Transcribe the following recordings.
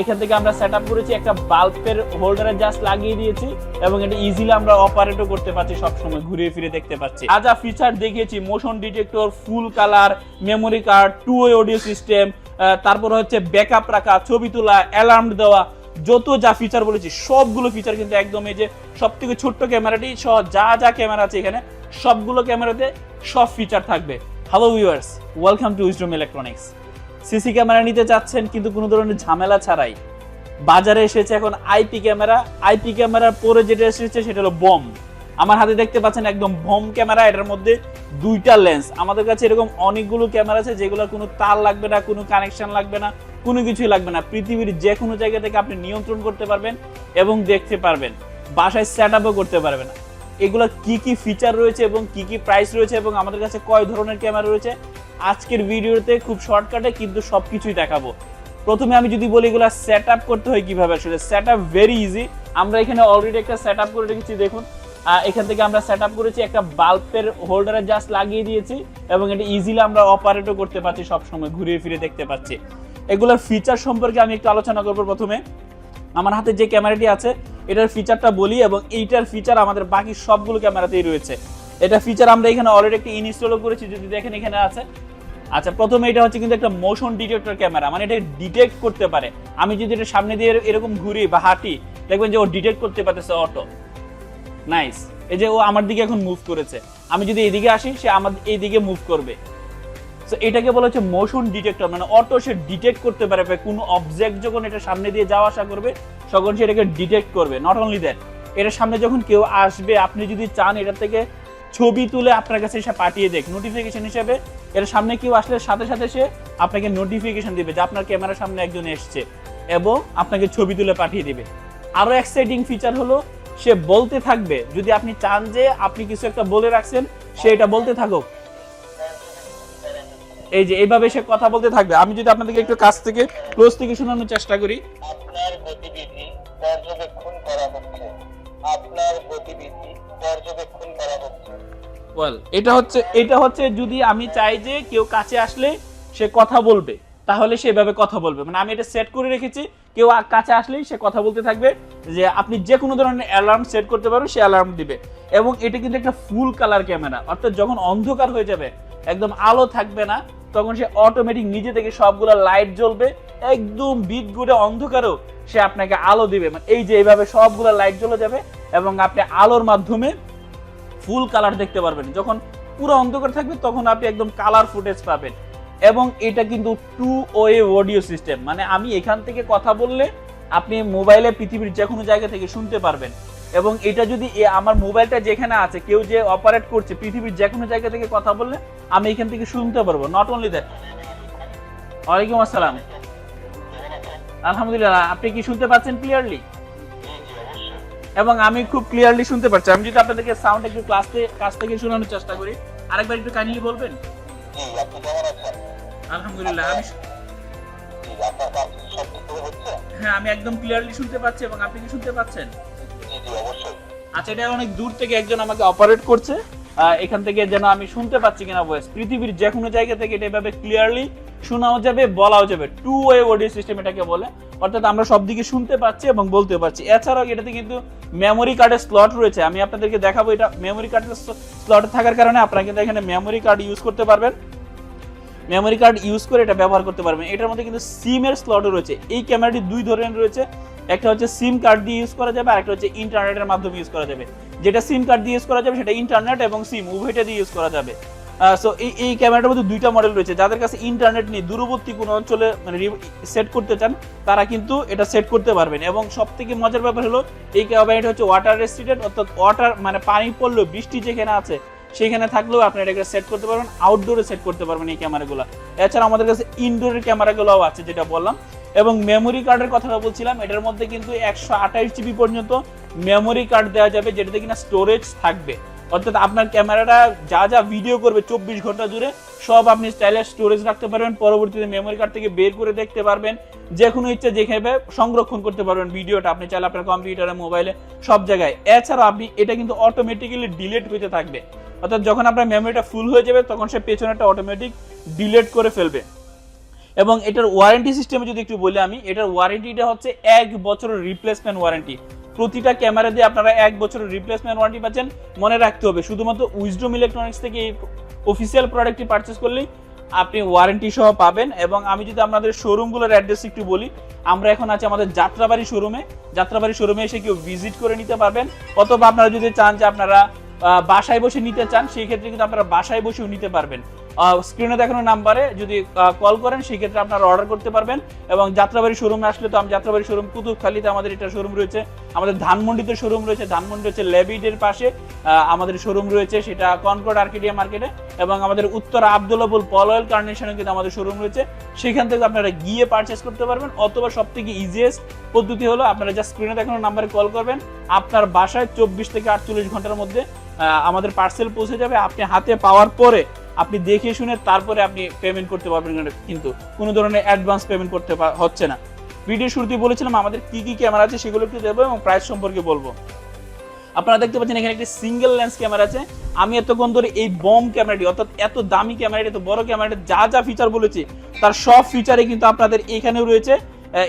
এখান থেকে আমরা সেট আপ করেছি একটা বাল্বের হোল্ডারে জাস্ট লাগিয়ে দিয়েছি এবং এটা ইজিলি আমরা অপারেটও করতে পারছি, সবসময় ঘুরিয়ে ফিরে দেখতে পাচ্ছি। যা যা ফিচার দেখিয়েছি motion detector full colour memory card two way audio system তারপর হচ্ছে ব্যাকআপ রাখা, ছবি তোলা অ্যালার্ম দেওয়া, যত যা ফিচার বলেছি, সবগুলো ফিচার কিন্তু একদম এই যে সব থেকে ছোট্ট ক্যামেরাটি সহ যা যা ক্যামেরা আছে এখানে, সবগুলো ক্যামেরাতে সব ফিচার থাকবে। Hello viewers welcome to wisdom electronics CC camera নিতে চাচ্ছেন, কিন্তু কোনো ধরনের ঝামেলা ছাড়াই। বাজারে এসেছে এখন আইপি ক্যামেরা। আইপি ক্যামেরার পরে যেটা এসেছে সেটা হলো বম। আমার হাতে দেখতে পাচ্ছেন একদম বম ক্যামেরা, এটার মধ্যে দুইটা লেন্স। আমাদের কাছে এরকম অনেকগুলো ক্যামেরা আছে যেগুলো কোনো তার লাগবে না, কোনো কানেকশন লাগবে না, কোনো কিছুই লাগবে না। পৃথিবীর যে কোনো জায়গা থেকে আপনি নিয়ন্ত্রণ করতে পারবেন এবং দেখতে পারবেন। বাসায় সেট করতে পারবেন। এগুলো কি কি ফিচার রয়েছে এবং কি কি প্রাইস রয়েছে এবং আমাদের কাছে কয় ধরনের ক্যামেরা রয়েছে, আজকের ভিডিওতে খুব শর্টকাটে কিন্তু সবকিছুই দেখাবো। প্রথমে আমি যদি বলি এগুলো সেট আপ করতে হয় কীভাবে আসলে সেট আপ ভেরি ইজি আমরা এখানে অলরেডি একটা সেট আপ করে রেখেছি, দেখুন। এখান থেকে আমরা সেট আপ করেছি একটা বাল্বের হোল্ডারে জাস্ট লাগিয়ে দিয়েছি এবং এটা ইজিলি আমরা অপারেটও করতে পারছি, সবসময় ঘুরিয়ে ফিরে দেখতে পাচ্ছি। এগুলোর ফিচার সম্পর্কে আমি একটু আলোচনা করব প্রথমে। আমার হাতে যে ক্যামেরাটি আছে এটার ফিচারটা বলি এবং এইটার ফিচার আমাদের বাকি সবগুলো ক্যামেরাতেই রয়েছে। এটা ফিচার আমরা এখানে অলরেডি একটা ইনস্টলও করেছি, যদি দেখেন এখানে আছে। আচ্ছা প্রথমে এটা হচ্ছে কিন্তু একটা মোশন ডিটেক্টর ক্যামেরা মানে এটা ডিটেক্ট করতে পারে। আমি যদি এটা সামনে দিয়ে এরকম ঘুরি বা হাঁটি, দেখবেন যে ও ডিটেক্ট করতে পারতেছে অটো নাইস এই যে ও আমার দিকে এখন মুভ করেছে। আমি যদি এইদিকে আসি, সে আমার এই দিকে মুভ করবে। তো এটাকে বলা হচ্ছে মোশন ডিটেক্টর মানে অটো সে ডিটেক্ট করতে পারে কোনো অবজেক্ট যখন এটা সামনে দিয়ে যাওয়া আসা করবে তখন সে এটাকে ডিটেক্ট করবে। নট অনলি দ্যাট এটার সামনে যখন কেউ আসবে, আপনি যদি চান এটা থেকে ছবি তুলে আপনার কাছে এসে পাঠিয়ে দেখ নোটিফিকেশন হিসেবে, এর সামনে কেউ আসলে সাথে সাথে সে আপনাকে নোটিফিকেশন দিবে যে আপনার ক্যামেরার সামনে একজন এসছে এবং আপনাকে ছবি তুলে পাঠিয়ে দিবে। আরও এক্সাইটিং ফিচার হলো, সে বলতে থাকবে, যদি আপনি চান যে আপনি কিছু একটা বলে রাখছেন, সে এটা বলতে থাকুক। এই যে, এইভাবে সে কথা বলতে থাকবে। আমি যদি আপনাদেরকে একটু কাছ থেকে ক্লোজ থেকে শোনানোর চেষ্টা করি। আপনার গতিবিধি পর্যবেক্ষণ করা হচ্ছে। আপনার গতিবিধি পর্যবেক্ষণ করা হচ্ছে। ওয়েল এটা হচ্ছে এটা হচ্ছে যদি আমি চাই যে কেউ কাছে আসলে সে কথা বলবে, তাহলে সে এভাবে কথা বলবে। মানে আমি এটা সেট করে রেখেছি, কেউ কাছে আসলেই সে কথা বলতে থাকবে যে আপনি যে কোনো ধরনের অ্যালার্ম সেট করতে পারবেন সে অ্যালার্ম দিবে। এবং এটা কিন্তু একটা ফুল কালার ক্যামেরা অর্থাৎ যখন অন্ধকার হয়ে যাবে, একদম আলো থাকবে না, তখন সে অটোমেটিক নিজে থেকে সবগুলো লাইট জ্বলবে, একদম বিট গুড়ে অন্ধকারেও সে আপনাকে আলো দিবে। মানে এই যে এইভাবে সবগুলো লাইট জ্বলে যাবে এবং আপনি আলোর মাধ্যমে ফুল কালার দেখতে পারবেন। যখন পুরো অন্ধকার থাকবে, তখন আপনি একদম কালার ফুটেজ পাবেন। এবং এটা কিন্তু টু ওয়ে অডিও সিস্টেম মানে আমি এখান থেকে কথা বললে আপনি মোবাইলে পৃথিবীর যে কোনো জায়গা থেকে শুনতে পারবেন। এবং এটা যদি আমার মোবাইলটা যেখানে আছে, কেউ যে অপারেট করছে, পৃথিবীর যে কোনো জায়গা থেকে কথা বললে, আমি এখান থেকে শুনতে পারব। নট অনলি দ্যাট ওয়ালাইকুম আসসালাম। আলহামদুলিল্লাহ আপনি কি শুনতে পাচ্ছেন ক্লিয়ারলি এবং আমি খুব ক্লিয়ারলি শুনতে পাচ্ছি আমি যদি আপনাদেরকে সাউন্ড একটু ক্লাস কাছ থেকে শোনানোর চেষ্টা করি আরেকবার একটু কাইন্ডলি বলবেন? আলহামদুলিল্লাহ আমি হ্যাঁ আমি একদম ক্লিয়ারলি শুনতে পাচ্ছি এবং আপনি কি শুনতে পাচ্ছেন? আচ্ছা এটা অনেক দূর থেকে একজন আমাকে অপারেট করছে। এখান থেকে যেন আমি শুনতে পাচ্ছি কিনা ভয়েস পৃথিবীর যে কোনো জায়গা থেকে এটা এভাবে ক্লিয়ারলি শোনাও যাবে, বলাও যাবে। টু ওয়ে অডিও সিস্টেম এটাকে বলে। অর্থাৎ আমরা সব দিকে শুনতে পাচ্ছি এবং বলতে পারছি। এছাড়াও এটাতে কিন্তু মেমোরি কার্ডের স্লট রয়েছে। আমি আপনাদেরকে দেখাবো এটা মেমোরি কার্ডের স্লট থাকার কারণে আপনারা কিন্তু এখানে মেমোরি কার্ড ইউজ করতে পারবেন। মেমোরি কার্ড ইউজ করে এটা ব্যবহার করতে পারবেন। এটার মধ্যে কিন্তু সিমের স্লটও রয়েছে। এই ক্যামেরাটি দুই ধরনের রয়েছে। একটা হচ্ছে সিম কার্ড দিয়ে ইউজ করা যাবে আর একটা হচ্ছে ইন্টারনেটের মাধ্যমে ইউজ করা যাবে। যেটা সিম কার্ড দিয়ে ইউজ করা যাবে, সেটা ইন্টারনেট এবং সিম উভয়টা দিয়ে ইউজ করা যাবে। সো এই এই ক্যামেরাটার মধ্যে দুইটা মডেল রয়েছে। যাদের কাছে ইন্টারনেট নেই, দূরবর্তী কোনো অঞ্চলে মানে সেট করতে চান, তারা কিন্তু এটা সেট করতে পারবেন। এবং সব থেকে মজার ব্যাপার হলো, এই ক্যামেরাটা হচ্ছে ওয়াটার রেস্ট্রিক্টেড অর্থাৎ ওয়াটার মানে পানি পড়লেও বৃষ্টি যেখানে আছে, সেখানে থাকলেও আপনি এটাকে সেট করতে পারবেন আউটডোরে সেট করতে পারবেন এই ক্যামেরাগুলো এছাড়া আমাদের কাছে ইনডোরের ক্যামেরাগুলোও আছে, যেটা বললাম। এবং মেমোরি কার্ডের কথাটা বলছিলাম, এটার মধ্যে কিন্তু একশো আঠাশ জিবি পর্যন্ত মেমোরি কার্ড দেওয়া যাবে, যেটাতে কিনা স্টোরেজ থাকবে। অর্থাৎ আপনার ক্যামেরাটা যা যা ভিডিও করবে চব্বিশ ঘণ্টা জুড়ে, সব আপনি স্টাইলে স্টোরেজ রাখতে পারবেন, পরবর্তীতে মেমোরি কার্ড থেকে বের করে দেখতে পারবেন, যে কোনো ইচ্ছা যেখানে সংরক্ষণ করতে পারবেন ভিডিওটা আপনি চাইলে আপনার কম্পিউটারে মোবাইলে সব জায়গায়। এছাড়া আপনি, এটা কিন্তু অটোমেটিক্যালি ডিলিট হতে থাকবে। অর্থাৎ যখন আপনার মেমোরিটা ফুল হয়ে যাবে, তখন সে পেছনেটা অটোমেটিক ডিলিট করে ফেলবে। এবং এটার ওয়ারেন্টি সিস্টেমে যদি একটু বলি আমি, এটার ওয়ারেন্টিটা হচ্ছে এক বছরের রিপ্লেসমেন্ট ওয়ারেন্টি প্রতিটা ক্যামেরা দিয়ে আপনারা এক বছরের রিপ্লেসমেন্ট ওয়ারেন্টি পাচ্ছেন। মনে রাখতে হবে, শুধুমাত্র উইজডম ইলেকট্রনিক্স থেকে এই অফিসিয়াল প্রোডাক্টটি পারচেস করলেই আপনি ওয়ারেন্টি সহ পাবেন এবং আমি যদি আপনাদের শোরুমগুলোর অ্যাড্রেস একটু বলি, আমরা এখন আছি আমাদের যাত্রাবাড়ি শোরুমে যাত্রাবাড়ি শোরুমে এসে কেউ ভিজিট করে নিতে পারবেন, অথবা আপনারা যদি চান যে আপনারা বাসায় বসে নিতে চান, সেই ক্ষেত্রে কিন্তু আপনারা বাসায় বসেও নিতে পারবেন। স্ক্রিনে দেখানো নাম্বারে যদি কল করেন সেই ক্ষেত্রে আপনারা অর্ডার করতে পারবেন। এবং যাত্রাবাড়ি শোরুমে আসলে তো আমি যাত্রাবাড়ি শোরুম কুতুবখালিতে আমাদের এটা শোরুম রয়েছে। আমাদের ধানমন্ডিতে শোরুম রয়েছে। ধানমন্ডি হচ্ছে লেবিডের পাশে আমাদের শোরুম রয়েছে সেটা কনকর্ড আর্কিডিয়া মার্কেটে এবং আমাদের উত্তর আবদুল্লাবুল পল অয়েল কার্নেশনে কিন্তু আমাদের শোরুম রয়েছে। সেখান থেকে আপনারা গিয়ে পারচেস করতে পারবেন। অথবা সব থেকে ইজিয়েস্ট পদ্ধতি হলো, আপনারা যা স্ক্রিনে দেখানো নাম্বারে কল করবেন। আপনার বাসায় চব্বিশ থেকে আটচল্লিশ ঘণ্টার মধ্যে আমাদের পার্সেল পৌঁছে যাবে। আপনি হাতে পাওয়ার পরে আপনি দেখে শুনে তারপরে আপনি পেমেন্ট করতে পারবেন কিন্তু কোনো ধরনের অ্যাডভান্স পেমেন্ট করতে হচ্ছে না। ভিডিও শুরুতে বলেছিলাম আমাদের কি কি ক্যামেরা আছে সেগুলো একটু দেবো এবং প্রাইস সম্পর্কে বলব। আপনারা দেখতে পাচ্ছেন এখানে একটি সিঙ্গেল লেন্স ক্যামেরা আছে। আমি এতক্ষণ ধরে এই বম ক্যামেরাটি অর্থাৎ এত দামি ক্যামেরাটি এত বড় ক্যামেরাটি যা যা ফিচার বলেছি, তার সব ফিচারে কিন্তু আপনাদের এখানেও রয়েছে।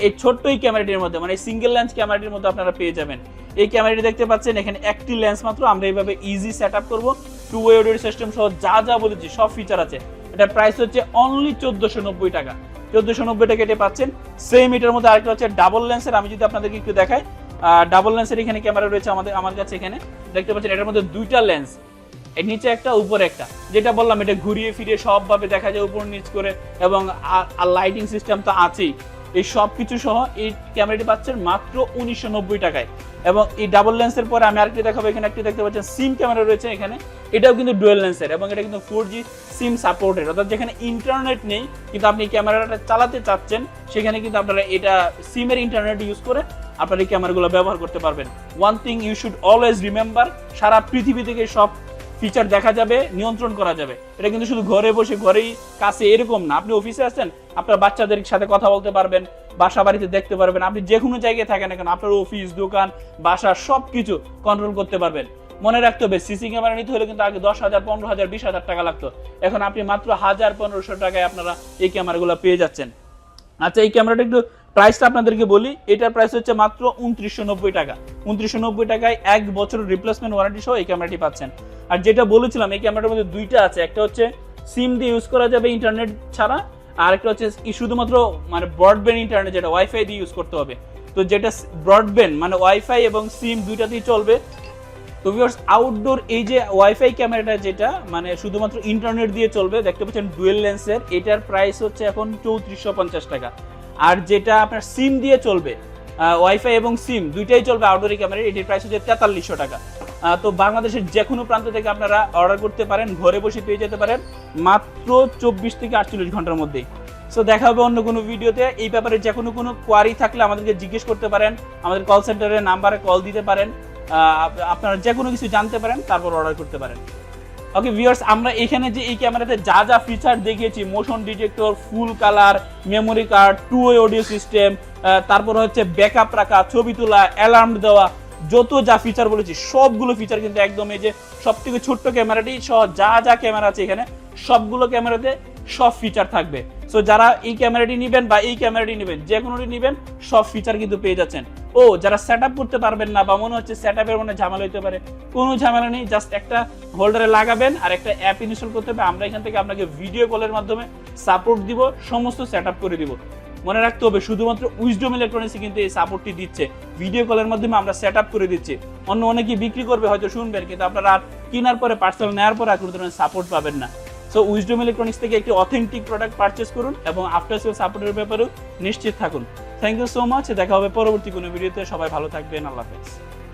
এই ছোট্ট এই ক্যামেরাটির মধ্যে মানে সিঙ্গেল লেন্স ক্যামেরাটির মধ্যে আপনারা পেয়ে যাবেন। এই ক্যামেরাটি দেখতে পাচ্ছেন, এখানে একটি লেন্স মাত্র। আমরা এইভাবে ইজি সেট আপ করব। টু ওয়ে অডিও সিস্টেম সহ যা যা বলেছি, সব ফিচার আছে। এটা প্রাইস হচ্ছে অনলি চোদ্দশো নব্বই টাকা। চোদ্দশো নব্বই টাকা এটা পাচ্ছেন। সেম এটার মধ্যে আরেকটা হচ্ছে ডাবল লেন্সের আমি যদি আপনাদেরকে একটু দেখাই ডাবল লেন্সের এখানে ক্যামেরা রয়েছে আমাদের, আমার কাছে এখানে। দেখতে পাচ্ছেন এটার মধ্যে দুইটা লেন্স এর নিচে একটা, উপরে একটা। যেটা বললাম, এটা ঘুরিয়ে ফিরিয়ে সবভাবে দেখা যায় উপর নিচ করে, এবং লাইটিং সিস্টেম তো আছেই। এই সব কিছু সহ এই ক্যামেরাটি পাচ্ছেন মাত্র উনিশশো নব্বই টাকায়। এবং এই ডাবল লেন্সের পরে আমি আরেকটি দেখাবো, এখানে একটি দেখতে পাচ্ছেন সিম ক্যামেরা রয়েছে এখানে। এটাও কিন্তু ডুয়েল লেন্সের এবং এটা কিন্তু ফোর জি সিম সাপোর্টেড অর্থাৎ যেখানে ইন্টারনেট নেই, কিন্তু আপনি ক্যামেরাটা চালাতে চাচ্ছেন, সেখানে কিন্তু আপনারা এটা সিমের ইন্টারনেট ইউজ করে আপনার এই ক্যামেরাগুলো ব্যবহার করতে পারবেন। One thing you should always remember সারা পৃথিবী থেকে সব ফিচার দেখা যাবে, নিয়ন্ত্রণ করা যাবে। এটা কিন্তু শুধু ঘরে বসে, ঘরেই কাছে এরকম না। আপনি অফিসে আসছেন, আপনার বাচ্চাদের সাথে কথা বলতে পারবেন, বাসা বাড়িতে দেখতে পারবেন। আপনি যে কোনো জায়গায় থাকেন এখন আপনার অফিস দোকান, বাসা সব কিছু কন্ট্রোল করতে পারবেন। মনে রাখতে হবে সিসি ক্যামেরা নিতে হলে কিন্তু আগে দশ হাজার, পনেরো হাজার, বিশ হাজার টাকা লাগতো। এখন আপনি মাত্র হাজার, পনেরোশো টাকায় আপনারা এই ক্যামেরাগুলো পেয়ে যাচ্ছেন। আচ্ছা এই ক্যামেরাটা একটু প্রাইসটা আপনাদেরকে বলি, এটার প্রাইস হচ্ছে মাত্র উনত্রিশশো নব্বই টাকা। উনত্রিশশো নব্বই টাকায় এক বছরের রিপ্লেসমেন্ট ওয়ারেন্টি সহ এই ক্যামেরাটি পাচ্ছেন। আর যেটা বলেছিলাম, এই ক্যামেরাটার মধ্যে দুইটা আছে, একটা হচ্ছে সিম দিয়ে ইউজ করা যাবে ইন্টারনেট ছাড়া, আর একটা হচ্ছে শুধুমাত্র মানে ব্রডব্যান্ড ইন্টারনেট যেটা ওয়াইফাই দিয়ে ইউজ করতে হবে। তো যেটা ব্রডব্যান্ড মানে ওয়াইফাই এবং সিম দুইটাতেই চলবে। তো ভিউয়ার্স আউটডোর এই যে ওয়াইফাই ক্যামেরাটা যেটা মানে শুধুমাত্র ইন্টারনেট দিয়ে চলবে, দেখতে পাচ্ছেন ডুয়েল লেন্সের এটার প্রাইস হচ্ছে এখন চৌত্রিশশো পঞ্চাশ টাকা। আর যেটা আপনার সিম দিয়ে চলবে ওয়াইফাই এবং সিম দুইটাই চলবে আউটডোর ক্যামেরা এটির প্রাইস হচ্ছে তেতাল্লিশশো টাকা। তো বাংলাদেশের যে কোনো প্রান্ত থেকে আপনারা অর্ডার করতে পারেন, ঘরে বসে পেয়ে যেতে পারেন, মাত্র চব্বিশ থেকে আটচল্লিশ ঘণ্টার মধ্যেই। সো দেখা হবে অন্য কোনো ভিডিওতে। এই ব্যাপারে যে কোনো কোনো কোয়ারি থাকলে আমাদেরকে জিজ্ঞেস করতে পারেন, আমাদের কল সেন্টারের নাম্বারে কল দিতে পারেন আপনারা যে কোনো কিছু জানতে পারেন, তারপর অর্ডার করতে পারেন। ওকে ভিউয়ার্স আমরা এখানে যে এই ক্যামেরাতে যা যা ফিচার দেখিয়েছি motion detector full colour memory card two way audio system তারপর হচ্ছে ব্যাকআপ রাখা, ছবি তোলা অ্যালার্ম দেওয়া, যত যা ফিচার বলেছি, সবগুলো ফিচার কিন্তু একদম এই যে সব থেকে ছোট্ট ক্যামেরাটি সহ যা যা ক্যামেরা আছে এখানে, সবগুলো ক্যামেরাতে সব ফিচার থাকবে। সো যারা এই ক্যামেরাটি নেবেন বা এই ক্যামেরাটি নেবেন যে কোনোটি নেবেন, সব ফিচার কিন্তু পেয়ে যাচ্ছেন। ও, যারা সেট করতে পারবেন না বা মনে হচ্ছে সেট আপের মনে ঝামেলা হতে পারে, কোনো ঝামেলা নেই জাস্ট একটা হোল্ডারে লাগাবেন আর একটা অ্যাপ ইনস্টল করতে হবে। আমরা এখান থেকে আপনাকে ভিডিও কলের মাধ্যমে সাপোর্ট দিব, সমস্ত সেট করে দিব। মনে রাখতে হবে, শুধুমাত্র উইজডম ইলেকট্রনিক্স কিন্তু এই সাপোর্টটি দিচ্ছে। ভিডিও কলের মাধ্যমে আমরা সেট করে দিচ্ছি। অন্য অনেকেই বিক্রি করবে, হয়তো শুনবেন, কিন্তু আপনারা আর কেনার পরে পার্সেল নেওয়ার পরে আর কোনো ধরনের সাপোর্ট পাবেন না। সো উইজডম ইলেকট্রনিক্স থেকে একটি অথেন্টিক প্রোডাক্ট পারচেস করুন এবং আফটার সেল সাপোর্টের ব্যাপারেও নিশ্চিত থাকুন। থ্যাংক ইউ সো মাচ দেখা হবে পরবর্তী কোনো ভিডিওতে। সবাই ভালো থাকবেন আল্লাহ হাফেজ।